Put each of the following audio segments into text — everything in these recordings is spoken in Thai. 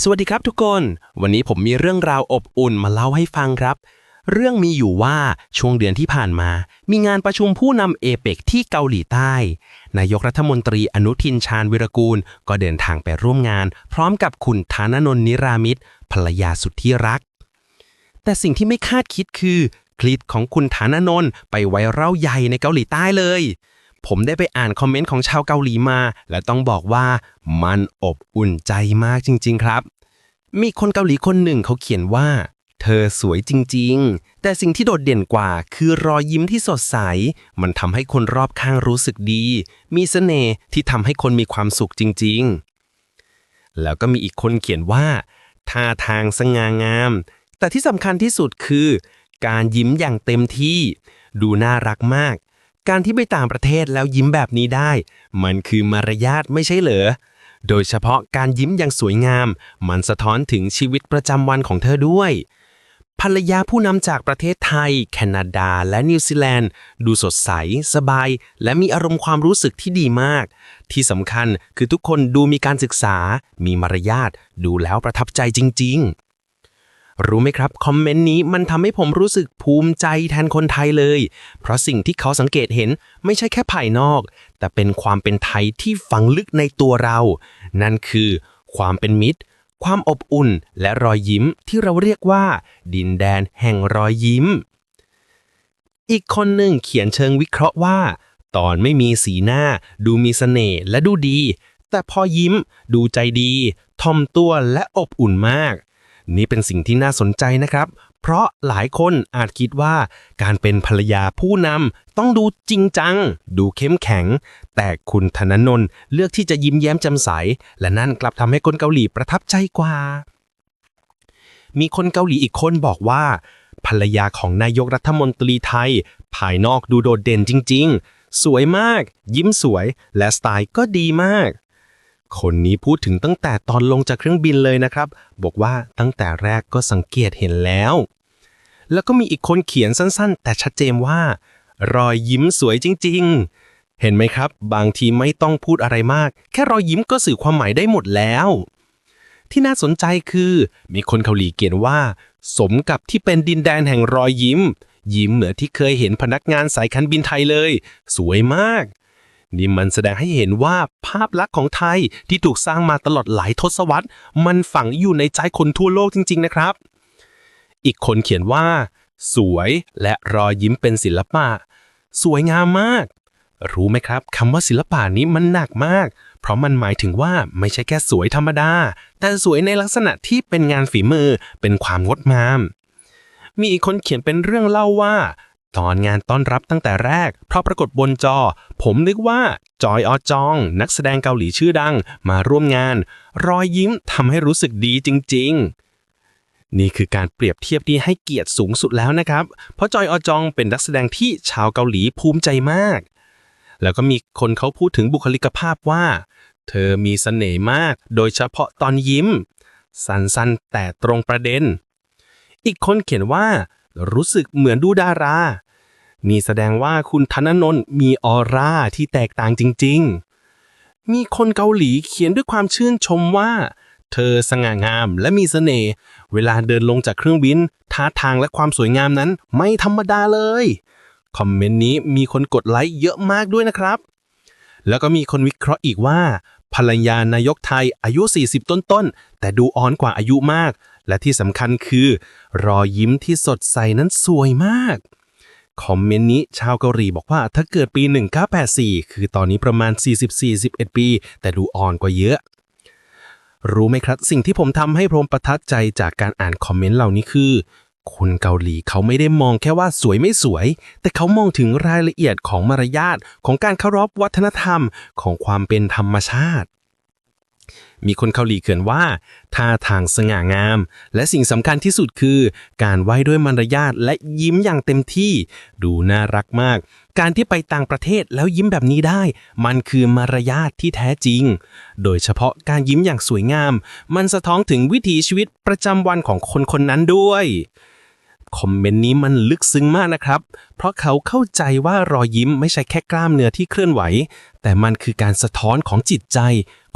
สวัสดีครับทุกคน วันนี้ผมมีเรื่องราวอบอุ่นมาเล่าให้ฟังครับ เรื่องมีอยู่ว่าช่วงเดือนที่ผ่านมา มีงานประชุมผู้นำเอเปกที่เกาหลีใต้ นายกรัฐมนตรีอนุทินชาญวิรกูล ก็เดินทางไปร่วมงาน พร้อมกับคุณธานนนนิรามิตรภรรยาสุดที่รัก แต่สิ่งที่ไม่คาดคิดคือ คลิปของคุณฐานนนท์ไปไวรัลใหญ่ในเกาหลีใต้เลย ผมได้ไปอ่านคอมเมนต์ของชาวเกาหลีมา และต้องบอกว่ามันอบอุ่นใจมากจริง ๆ ครับ มีคนเกาหลีคนหนึ่งเขาเขียนว่า เธอสวยจริง ๆ แต่สิ่งที่โดดเด่นกว่าคือรอยยิ้มที่สดใส มันทำให้คนรอบข้างรู้สึกดี มีเสน่ห์ที่ทำให้คนมีความสุขจริง ๆ แล้วก็มีอีกคนเขียนว่าท่าทางสง่างาม แต่ที่สำคัญที่สุดคือ การยิ้มอย่างเต็มที่ ดูน่ารักมาก การที่ไปต่างประเทศแล้วยิ้มแบบนี้ได้ มันคือมารยาทไม่ใช่เหรอ โดยเฉพาะการยิ้มอย่างสวยงาม มันสะท้อนถึงชีวิตประจำวันของเธอด้วย ภรรยาผู้นำจากประเทศไทย แคนาดา และนิวซีแลนด์ ดูสดใส สบาย และมีอารมณ์ความรู้สึกที่ดีมาก ที่สำคัญคือทุกคนดูมีการศึกษา มีมารยาท ดูแล้วประทับใจจริง ๆ รู้ไหมครับ คอมเมนต์นี้มันทำให้ผมรู้สึกภูมิใจแทนคนไทยเลย เพราะสิ่งที่เขาสังเกตเห็นไม่ใช่แค่ภายนอก แต่เป็นความเป็นไทยที่ฝังลึกในตัวเรา นั่นคือ ความเป็นมิตร ความอบอุ่น และรอยยิ้มที่เราเรียกว่า ดินแดนแห่งรอยยิ้ม อีกคนหนึ่งเขียนเชิงวิเคราะห์ว่า ตอนไม่มีสีหน้า ดูมีเสน่ห์และดูดี แต่พอยิ้ม ดูใจดีทอมตัวและอบอุ่นมาก นี่เป็นสิ่งที่น่าสนใจนะครับ เพราะหลายคนอาจคิดว่าการเป็นภรรยาผู้นำต้องดูจริงจัง ดูเข้มแข็ง แต่คุณธนนนท์เลือกที่จะยิ้มแย้มแจ่มใส และนั่นกลับทำให้คนเกาหลีประทับใจกว่า มีคนเกาหลีอีกคนบอกว่า ภรรยาของนายกรัฐมนตรีไทย ภายนอกดูโดดเด่นจริง ๆ สวยมาก ยิ้มสวย และสไตล์ก็ดีมาก คนนี้พูดถึงตั้งแต่ตอนลงจากเครื่องบินเลยนะครับ บอกว่าตั้งแต่แรกก็สังเกตเห็นแล้ว แล้วก็มีอีกคนเขียนสั้นๆ แต่ชัดเจนว่า รอยยิ้มสวยจริง ๆ เห็นไหมครับ บางทีไม่ต้องพูดอะไรมาก แค่รอยยิ้มก็สื่อความหมายได้หมดแล้ว ที่น่าสนใจคือ มีคนเกาหลีเขียนว่า สมกับที่เป็นดินแดนแห่งรอยยิ้ม ยิ้มเหมือนที่เคยเห็นพนักงานสายการบินไทยเลย สวยมาก นี่มันแสดงให้เห็นว่าภาพลักษณ์ของไทยที่ถูกสร้างมาตลอดหลายทศวรรษ มันฝังอยู่ในใจคนทั่วโลกจริง ๆ นะครับ อีกคนเขียนว่า สวยและรอยยิ้มเป็นศิลปะ สวยงามมาก รู้ไหมครับคำว่าศิลปะนี้มันหนักมาก เพราะมันหมายถึงว่าไม่ใช่แค่สวยธรรมดา แต่สวยในลักษณะที่เป็นงานฝีมือเป็นความงดงาม มีอีกคนเขียนเป็นเรื่องเล่าว่า ตอนงานต้อนรับตั้งแต่แรกเพราะปรากฏบนจอ ผมนึกว่าจอยออจอง นักแสดงเกาหลีชื่อดังมาร่วมงาน รอยยิ้มทำให้รู้สึกดีจริง ๆ นี่คือการเปรียบเทียบที่ให้เกียรติสูงสุดแล้วนะครับ เพราะจอยออจองเป็นนักแสดงที่ชาวเกาหลีภูมิใจมาก แล้วก็มีคนเขาพูดถึงบุคลิกภาพว่า เธอมีเสน่ห์มาก โดยเฉพาะตอนยิ้ม สั้นๆแต่ตรงประเด็น อีกคนเขียนว่า รู้สึกเหมือนดูดารา นี่แสดงว่าคุณธนนนท์มีออร่าที่แตกต่างจริง ๆ มีคนเกาหลีเขียนด้วยความชื่นชมว่า เธอสง่างามและมีเสน่ห์เวลาเดินลงจากเครื่องบินท่าทางและความสวยงามนั้นไม่ธรรมดาเลย คอมเมนต์นี้มีคนกดไลค์เยอะมากด้วยนะครับแล้วก็มีคนวิเคราะห์อีกว่า ภรรยานายกไทยอายุ 40 ต้นๆ แต่ดูอ่อนกว่าอายุมาก และที่สำคัญคือ รอยยิ้มที่สดใสนั้นสวยมาก คอมเมนต์นี้ชาวเกาหลีบอกว่าถ้าเกิดปี 1984 คือตอนนี้ประมาณ 40-41 ปี แต่ดูอ่อนกว่าเยอะ รู้ไหมครับ สิ่งที่ผมทำให้ผมประทับใจจากการอ่านคอมเมนต์เหล่านี้คือ คนเกาหลีเขาไม่ได้มองแค่ว่าสวยไม่สวย แต่เขามองถึงรายละเอียดของมารยาทของการเคารพวัฒนธรรมของความเป็นธรรมชาติ มีคนเกาหลีเขียนว่าท่าทางสง่างาม และสิ่งสำคัญที่สุดคือ การไหว้ด้วยมารยาทและยิ้มอย่างเต็มที่ ดูน่ารักมาก การที่ไปต่างประเทศแล้วยิ้มแบบนี้ได้ มันคือมารยาทที่แท้จริง โดยเฉพาะการยิ้มอย่างสวยงาม มันสะท้อนถึงวิถีชีวิตประจำวันของคนคนนั้นด้วย คอมเมนต์นี้มันลึกซึ้งมากนะครับ เพราะเขาเข้าใจว่ารอยยิ้มไม่ใช่แค่กล้ามเนื้อที่เคลื่อนไหว แต่มันคือการสะท้อนของจิตใจ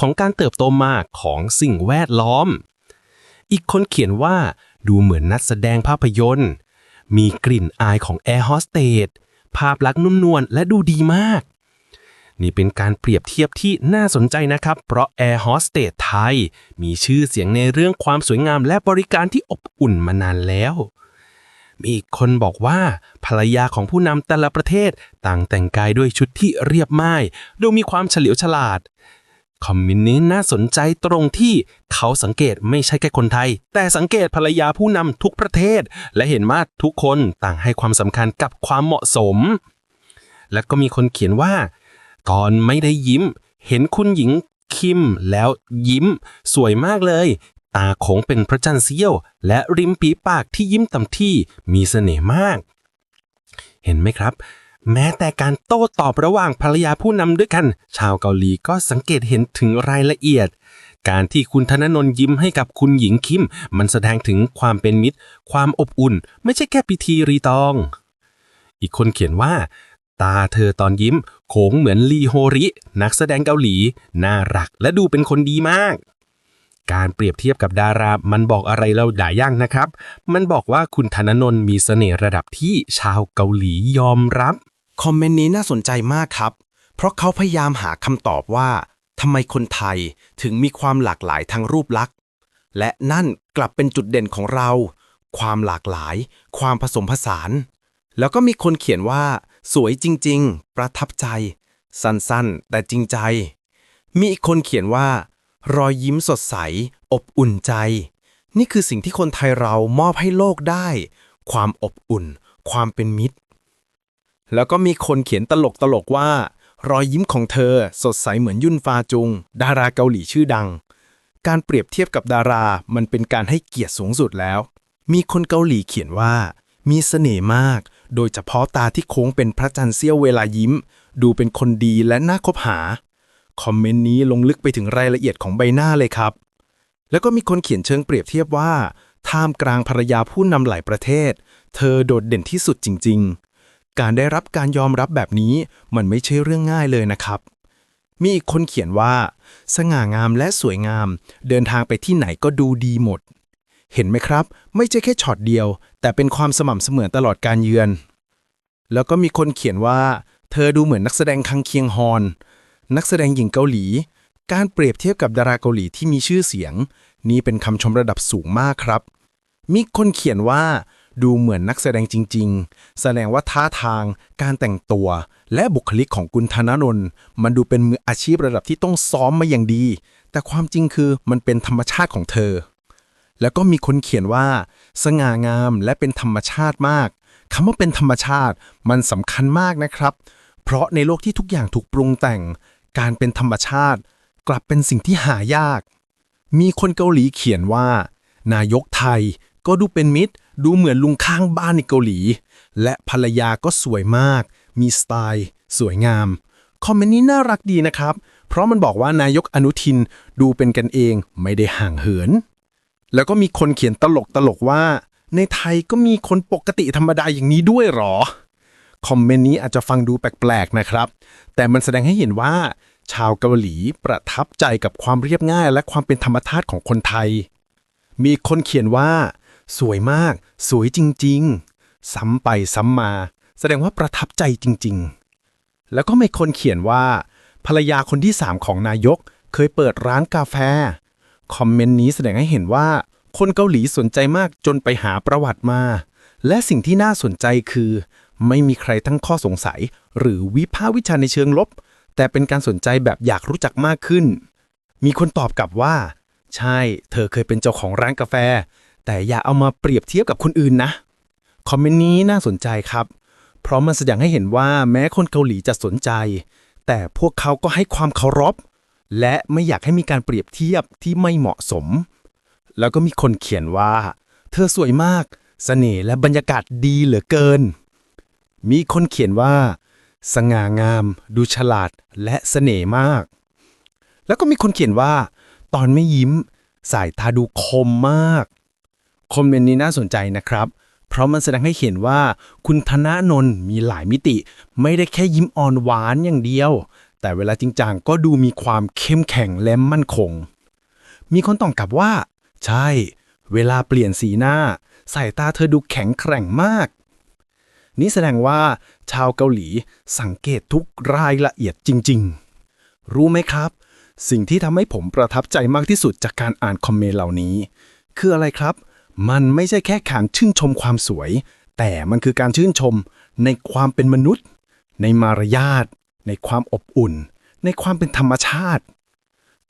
ของการเติบโตมาของสิ่งแวดล้อม อีกคนเขียนว่าดูเหมือนนักแสดงภาพยนตร์ มีกลิ่นอายของแอร์โฮสเตสภาพลักษณ์นุ่มนวลและดูดีมาก นี่เป็นการเปรียบเทียบที่น่าสนใจนะครับ เพราะแอร์โฮสเตสไทย มีชื่อเสียงในเรื่องความสวยงามและบริการที่อบอุ่นมานานแล้ว มีอีกคนบอกว่าภรรยาของผู้นำแต่ละประเทศต่างแต่งกายด้วยชุดที่เรียบง่ายดูมีความเฉลียวฉลาด คอมเมนนี้น่าสนใจตรงที่เขาสังเกตไม่ใช่แค่คนไทย แต่สังเกตภรรยาผู้นำทุกประเทศ และเห็นว่าทุกคนต่างให้ความสำคัญกับความเหมาะสม และก็มีคนเขียนว่า ตอนไม่ได้ยิ้ม เห็นคุณหญิงคิมแล้วยิ้ม สวยมากเลย ตาโขงเป็นพระจันทร์เสี้ยว และริมปีปากที่ยิ้มต่ำที่มีเสน่ห์มาก เห็นไหมครับ แม้แต่การโต้ตอบระหว่างภรรยาผู้นำด้วยกัน ชาวเกาหลีก็สังเกตเห็นถึงรายละเอียด การที่คุณธนนนท์ยิ้มให้กับคุณหญิงคิม มันแสดงถึงความเป็นมิตร ความอบอุ่น ไม่ใช่แค่พิธีรีตอง อีกคนเขียนว่าตาเธอตอนยิ้มโขงเหมือนลีโฮริ นักแสดงเกาหลี น่ารักและดูเป็นคนดีมาก การเปรียบเทียบกับดารา มันบอกอะไรเราหลายอย่างนะครับ มันบอกว่าคุณธนนนท์มีเสน่ห์ระดับที่ชาวเกาหลียอมรับ คอมเมนต์นี้น่าสนใจมากครับ เพราะเขาพยายามหาคำตอบว่าทำไมคนไทยถึงมีความหลากหลายทางรูปลักษณ์ และนั่นกลับเป็นจุดเด่นของเรา ความหลากหลาย ความผสมผสาน แล้วก็มีคนเขียนว่า สวยจริง ๆ ประทับใจ สั้นๆ แต่จริงใจ มีอีกคนเขียนว่า รอยยิ้มสดใส อบอุ่นใจ นี่คือสิ่งที่คนไทยเรามอบให้โลกได้ ความอบอุ่น ความเป็นมิตร แล้วก็มีคนเขียนตลกตลกว่า รอยยิ้มของเธอสดใสเหมือนยุ่นฟาจุง ดาราเกาหลีชื่อดัง การเปรียบเทียบกับดารามันเป็นการให้เกียรติสูงสุดแล้ว มีคนเกาหลีเขียนว่า มีเสน่ห์มาก โดยเฉพาะตาที่โค้งเป็นพระจันทร์เสี้ยวเวลายิ้ม ดูเป็นคนดีและน่าคบหา คอมเมนต์นี้ลงลึกไปถึงรายละเอียดของใบหน้าเลยครับ แล้วก็มีคนเขียนเชิงเปรียบเทียบว่า ท่ามกลางภรรยาผู้นำหลายประเทศ เธอโดดเด่นที่สุดจริง ๆ การได้รับการยอมรับแบบนี้มันไม่ใช่เรื่องง่ายเลยนะครับ มีอีกคนเขียนว่า สง่างามและสวยงาม เดินทางไปที่ไหนก็ดูดีหมด เห็นไหมครับ ไม่ใช่แค่ช็อตเดียว แต่เป็นความสม่ำเสมอตลอดการเยือน แล้วก็มีคนเขียนว่า เธอดูเหมือนนักแสดงคังเคียงฮอน นักแสดงหญิงเกาหลี การเปรียบเทียบกับดาราเกาหลีที่มีชื่อเสียง นี่เป็นคำชมระดับสูงมากครับ มีคนเขียนว่า ดูเหมือนนักแสดงจริง ๆ แสดงว่าท่าทาง การแต่งตัว และบุคลิกของกุณธนนนท์มันดูเป็นมืออาชีพระดับที่ต้องซ้อมมาอย่างดี แต่ความจริงคือมันเป็นธรรมชาติของเธอ แล้วก็มีคนเขียนว่า สง่างามและเป็นธรรมชาติมากคำว่าเป็นธรรมชาติมันสำคัญมากนะครับ เพราะในโลกที่ทุกอย่างถูกปรุงแต่ง การเป็นธรรมชาติ กลับเป็นสิ่งที่หายาก มีคนเกาหลีเขียนว่า นายกไทยก็ดูเป็นมิตร ดูเหมือนลุงข้างบ้านในเกาหลี และภรรยาก็สวยมาก มีสไตล์ สวยงาม คอมเมนต์นี้น่ารักดีนะครับ เพราะมันบอกว่านายกอนุทินดูเป็นกันเองไม่ได้ห่างเหิน แล้วก็มีคนเขียนตลกตลกๆว่า ในไทยก็มีคนปกติธรรมดาอย่างนี้ด้วยหรอ คอมเมนต์นี้อาจจะฟังดูแปลกๆนะครับ แต่มันแสดงให้เห็นว่า ชาวเกาหลีประทับใจกับความเรียบง่าย และความเป็นธรรมชาติของคนไทย มีคนเขียนว่า สวยมาก สวยจริง ๆ ซ้ำไปซ้ำมา แสดงว่าประทับใจจริง ๆ แล้วก็มีคนเขียนว่า ภรรยาคนที่3ของนายกเคยเปิดร้านกาแฟ คอมเมนต์นี้แสดงให้เห็นว่า คนเกาหลีสนใจมากจนไปหาประวัติมา และสิ่งที่น่าสนใจคือ ไม่มีใครตั้งข้อสงสัย หรือวิพากษ์วิจารณ์ในเชิงลบ แต่เป็นการสนใจแบบอยากรู้จักมากขึ้น มีคนตอบกลับว่า ใช่ เธอเคยเป็นเจ้าของร้านกาแฟ แต่อย่าเอามาเปรียบเทียบกับคนอื่นนะ คอมเมนต์นี้น่าสนใจครับ เพราะมันแสดงให้เห็นว่าแม้คนเกาหลีจะสนใจ แต่พวกเขาก็ให้ความเคารพ และไม่อยากให้มีการเปรียบเทียบที่ไม่เหมาะสม แล้วก็มีคนเขียนว่า เธอสวยมากเสน่ห์และบรรยากาศดีเหลือเกิน มีคนเขียนว่า สง่างาม ดูฉลาดและเสน่ห์มาก แล้วก็มีคนเขียนว่า ตอนไม่ยิ้ม สายตาดูคมมาก คอมเมนต์นี้น่าสนใจนะครับ เพราะมันแสดงให้เห็นว่า คุณธนาโนนมีหลายมิติ ไม่ได้แค่ยิ้มอ่อนหวานอย่างเดียว แต่เวลาจริงจังก็ดูมีความเข้มแข็งและมั่นคง มีคนตอบกลับว่า ใช่ เวลาเปลี่ยนสีหน้า สายตาเธอดูแข็งแกร่งมาก นี่แสดงว่าชาวเกาหลีสังเกตทุกรายละเอียดจริง ๆ รู้ไหมครับ สิ่งที่ทำให้ผมประทับใจมากที่สุดจากการอ่านคอมเมนต์เหล่านี้ คืออะไรครับ มันไม่ใช่แค่การชื่นชมความสวย แต่มันคือการชื่นชมในความเป็นมนุษย์ ในมารยาท ในความอบอุ่น ในความเป็นธรรมชาติ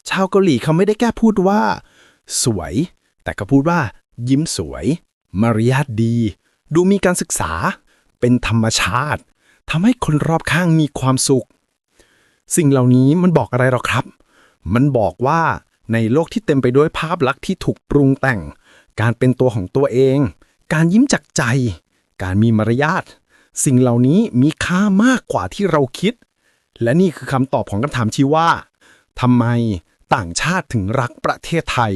ชาวเกาหลีเขาไม่ได้แค่พูดว่า สวย แต่ก็พูดว่า ยิ้มสวย มารยาทดี ดูมีการศึกษา เป็นธรรมชาติทำให้คนรอบข้างมีความสุข สิ่งเหล่านี้มันบอกอะไรหรอครับ มันบอกว่าในโลกที่เต็มไปด้วยภาพลักษณ์ที่ถูกปรุงแต่ง การเป็นตัวของตัวเอง การยิ้มจากใจ การมีมารยาท สิ่งเหล่านี้มีค่ามากกว่าที่เราคิด และนี่คือคำตอบของคำถามที่ว่าทำไมต่างชาติถึงรักประเทศไทย